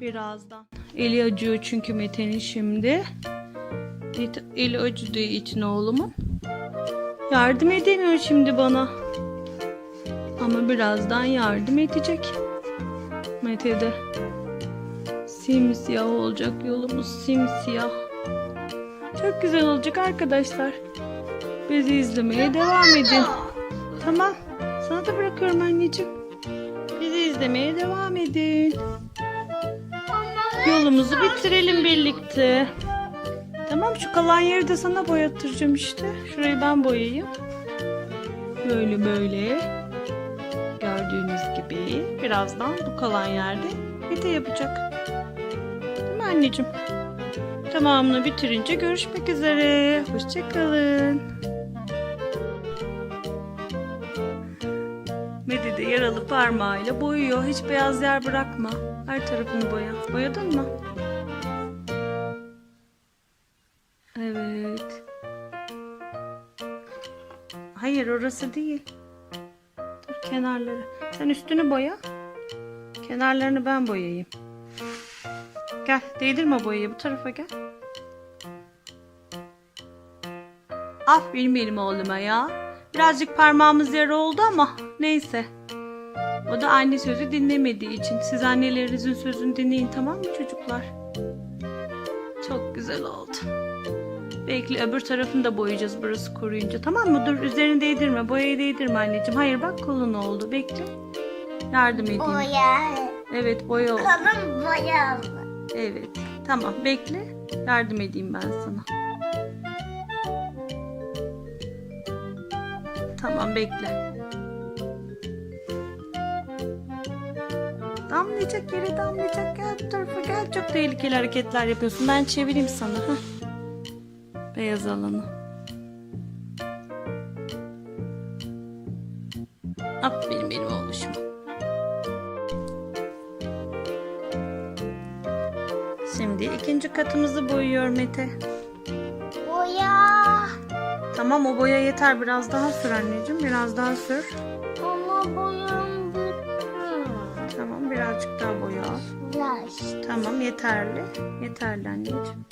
Birazdan. Eli acıyor çünkü Mete'nin şimdi. Eli acıdığı için oğlumun. Yardım edemiyor şimdi bana. Ama birazdan yardım edecek. Mete de. Simsiyah olacak yolumuz simsiyah. Çok güzel olacak arkadaşlar. Bizi izlemeye devam edin. Tamam. Sana da bırakıyorum anneciğim. Bizi izlemeye devam edin. Yolumuzu bitirelim birlikte. Tamam şu kalan yeri de sana boyattıracağım işte. Şurayı ben boyayayım. Böyle böyle. Gördüğünüz gibi birazdan bu kalan yerde Mete yapacak. Değil mi anneciğim? Tamamını bitirince görüşmek üzere. Hoşçakalın. Mete de yaralı parmağıyla boyuyor. Hiç beyaz yer bırakma. Her tarafını boya. Boyadın mı? Evet. Hayır orası değil. Dur kenarları. Sen üstünü boya. Kenarlarını ben boyayayım. Gel değdirme boyayı bu tarafa gel. Aferin benim oğluma ya. Birazcık parmağımız yara oldu ama neyse. O da anne sözü dinlemediği için. Siz annelerinizin sözünü dinleyin tamam mı çocuklar? Çok güzel oldu. Bekle öbür tarafını da boyayacağız burası kuruyunca tamam mı? Dur üzerini değdirme boyayı değdirme anneciğim. Hayır bak kolun oldu bekle. Yardım edeyim. Boya. Evet boya oldu. Kalın boyalı. Evet. Tamam bekle. Yardım edeyim ben sana. Tamam bekle. Damlayacak yere damlayacak. Gel tarafa gel. Çok tehlikeli hareketler yapıyorsun. Ben çevireyim sana. Hah. Beyaz alanı. Aferin benim oğluşuma. Şimdi ikinci katımızı boyuyor Mete. Tamam o boya yeter. Biraz daha sür anneciğim. Biraz daha sür. Ama boyam bitti. Tamam birazcık daha boya al. Tamam yeterli. Yeterli anneciğim.